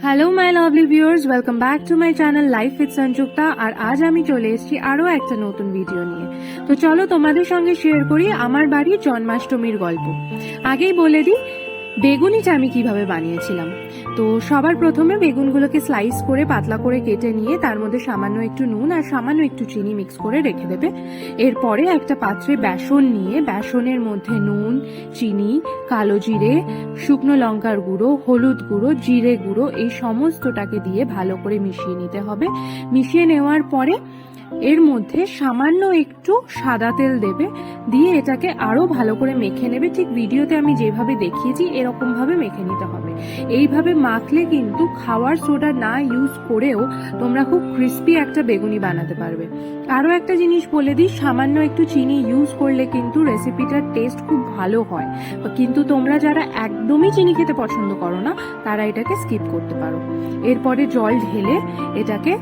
Hello my lovely viewers welcome back to my channel life with Sanjukta আর আজ আমি চলে এসেছি আরও একটা নতুন ভিডিও নিয়ে। তো চলো তোমাদের সঙ্গে শেয়ার করি আমার বাড়ি জন্মাষ্টমীর গল্প। আগেই বলে দিই বেগুনিটা আমি কীভাবে বানিয়েছিলাম। তো সবার প্রথমে বেগুনগুলোকে স্লাইস করে, পাতলা করে কেটে নিয়ে তার মধ্যে সামান্য একটু নুন আর সামান্য একটু চিনি মিক্স করে রেখে দেবে। এরপরে একটা পাত্রে বেসন নিয়ে, বেসনের মধ্যে নুন, চিনি, কালো জিরে, শুকনো লঙ্কার গুঁড়ো, হলুদ গুঁড়ো, জিরে গুঁড়ো এই সমস্তটাকে দিয়ে ভালো করে মিশিয়ে নিতে হবে। মিশিয়ে নেওয়ার পরে এর মধ্যে সামান্য একটু সাদা তেল দেবে, দিয়ে এটাকে আরও ভালো করে মেখে নেবে। ঠিক ভিডিওতে আমি যেভাবে দেখিয়েছি এরকম ভাবে মেখে নিতে হবে। এইভাবে মাখলে কিন্তু খাওয়ার সোডা না ইউজ করেও তোমরা খুব ক্রিস্পি একটা বেগুনি বানাতে পারবে। আরও একটা জিনিস বলে দিই, সামান্য একটু চিনি ইউজ করলে কিন্তু রেসিপিটার টেস্ট খুব ভালো হয়। কিন্তু তোমরা যারা একদমই চিনি খেতে পছন্দ করো না, তারা এটাকে স্কিপ করতে পারো। এরপরে জল ঢেলে এটাকে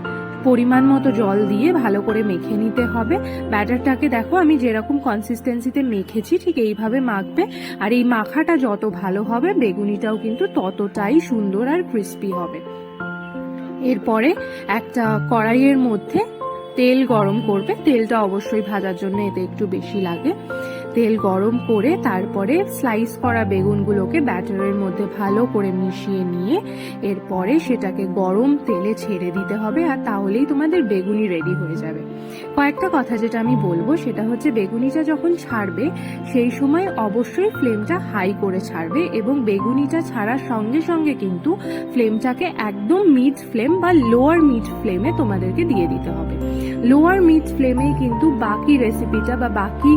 পরিমাণ মতো জল দিয়ে ভালো করে মেখে নিতে হবে। ব্যাটারটাকে দেখো, আমি যেরকম কনসিস্টেন্সিতে মেখেছি, ঠিক এইভাবে মাখবে। আর এই মাখাটা যত ভালো হবে, বেগুনিটাও কিন্তু ততটাই সুন্দর আর ক্রিস্পি হবে। এরপরে একটা কড়াইয়ের মধ্যে তেল গরম করবে। তেলটা অবশ্যই ভাজার জন্য এতে একটু বেশি লাগে। তেল গরম করে তারপরে স্লাইস করা বেগুনগুলোকে ব্যাটারের মধ্যে ভালো করে মিশিয়ে নিয়ে এরপরে সেটাকে গরম তেলে ছেড়ে দিতে হবে আর তাহলেই তোমাদের বেগুনি রেডি হয়ে যাবে। কয়েকটা কথা যেটা আমি বলব, সেটা হচ্ছে বেগুনিটা যখন ছাড়বে, সেই সময় অবশ্যই ফ্লেমটা হাই করে ছাড়বে এবং বেগুনিটা ছাড়ার সঙ্গে সঙ্গে কিন্তু ফ্লেমটাকে একদম মিড ফ্লেম বা লোয়ার মিড ফ্লেমে তোমাদেরকে দিয়ে দিতে হবে। লোয়ার মিড ফ্লেমেই কিন্তু বাকি রেসিপিটা বা বাকি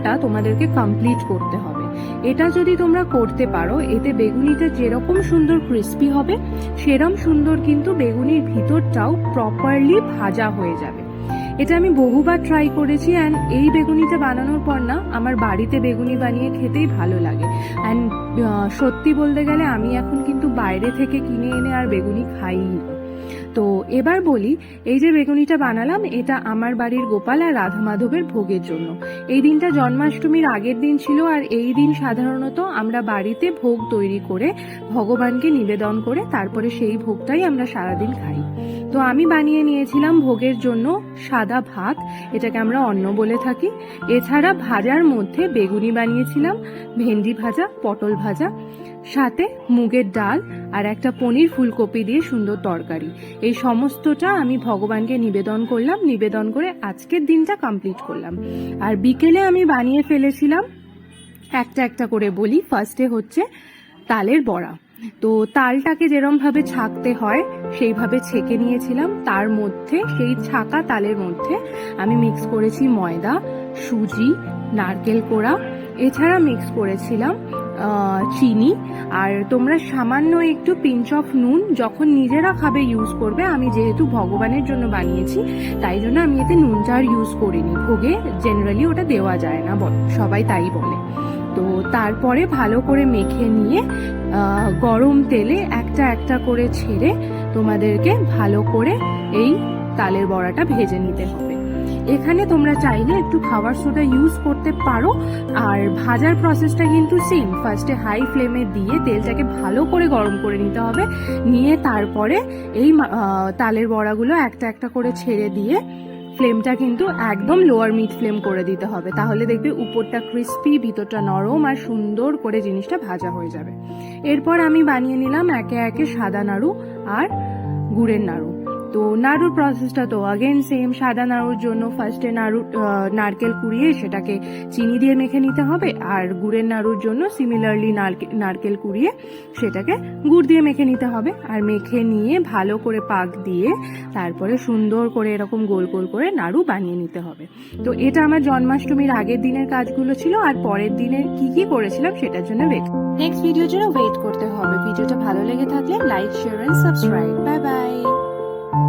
ভাজাটা তোমাদেরকে কমপ্লিট করতে হবে। এটা যদি তোমরা করতে পারো, এতে বেগুনিটা যেরকম সুন্দর ক্রিস্পি হবে, সেরম সুন্দর কিন্তু বেগুনির ভিতরটাও প্রপারলি ভাজা হয়ে যাবে। এটা আমি বহুবার ট্রাই করেছি অ্যান্ড এই বেগুনিটা বানানোর পর না, আমার বাড়িতে বেগুনি বানিয়ে খেতেই ভালো লাগে। অ্যান্ড সত্যি বলতে গেলে আমি এখন কিন্তু বাইরে থেকে কিনে এনে আর বেগুনি খাই না। তো এবার বলি, এই যে বেগুনিটা বানালাম, এটা আমার বাড়ির গোপাল আর রাধা মাধবের ভোগের জন্য। এই দিনটা জন্মাষ্টমীর আগের দিন ছিল আর এই দিন সাধারণত আমরা বাড়িতে ভোগ তৈরি করে ভগবানকে নিবেদন করে তারপরে সেই ভোগটাই আমরা সারাদিন খাই। তো আমি বানিয়ে নিয়েছিলাম ভোগের জন্য সাদা ভাত, এটাকে আমরা অন্ন বলে থাকি। এছাড়া ভাজার মধ্যে বেগুনি বানিয়েছিলাম, ভেন্ডি ভাজা, পটল ভাজা। সাথে মুগের ডাল আর একটা পনির ফুলকপি দিয়ে সুন্দর তরকারি। এই সমস্তটা আমি ভগবানকে নিবেদন করলাম, নিবেদন করে আজকের দিনটা কমপ্লিট করলাম। আর বিকেলে আমি বানিয়ে ফেলেছিলাম, একটা একটা করে বলি। ফার্স্টে হচ্ছে তালের বড়া। তো তালটাকে যেরমভাবে ছাঁকতে হয়, সেইভাবে ছেঁকে নিয়েছিলাম। তার মধ্যে, সেই ছাকা তালের মধ্যে আমি মিক্স করেছি ময়দা, সুজি, নারকেল কোড়া। এছাড়া মিক্স করেছিলাম চিনি। আর তোমরা সামান্য একটু পিঞ্চ অফ নুন যখন নিজেরা খাবে ইউজ করবে, আমি যেহেতু ভগবানের জন্য বানিয়েছি, তাই জন্য আমি এতে নুনটা আর ইউজ করিনি। ভোগে জেনারেলি ওটা দেওয়া যায় না সবাই তাই বলে। তো তারপরে ভালো করে মেখে নিয়ে গরম তেলে একটা একটা করে ছেড়ে তোমাদেরকে ভালো করে এই তালের বড়াটা ভেজে নিতে হবে। এখানে তোমরা চাইলে একটু খাবার সোডা ইউজ করতে পারো। আর ভাজার প্রসেসটা কিন্তু সেম ফার্স্টে হাই ফ্লেমে দিয়ে তেলটাকে ভালো করে গরম করে নিতে হবে। নিয়ে তারপরে এই তালের বড়াগুলো একটা একটা করে ছেড়ে দিয়ে ফ্লেমটা কিন্তু একদম লোয়ার মিড ফ্লেম করে দিতে হবে। তাহলে দেখবে উপরটা ক্রিস্পি ভিতরটা নরম আর সুন্দর করে জিনিসটা ভাজা হয়ে যাবে। এরপর আমি বানিয়ে নিলাম একে একে সাদা নাড়ু আর গুড়ের নাড়ু। তো নাড়ুর প্রসেসটা তো আগেন সেম সাদা নাড়ুর জন্য ফার্স্টে নাড়ু নারকেল কুড়িয়ে সেটাকে চিনি দিয়ে মেখে নিতে হবে আর গুড়ের নাড়ুর জন্য সিমিলারলি নারকেল কুড়িয়ে সেটাকে গুড় দিয়ে মেখে নিতে হবে। আর মেখে নিয়ে ভালো করে পাক দিয়ে তারপরে সুন্দর করে এরকম গোল গোল করে নাড়ু বানিয়ে নিতে হবে। তো এটা আমার জন্মাষ্টমীর আগের দিনের কাজগুলো ছিল আর পরের দিনের কি কি করেছিলাম সেটার জন্য ওয়েট নেক্সট ভিডিওর জন্য ওয়েট করতে হবে। ভিডিওটা ভালো লেগে থাকলে like share and subscribe bye bye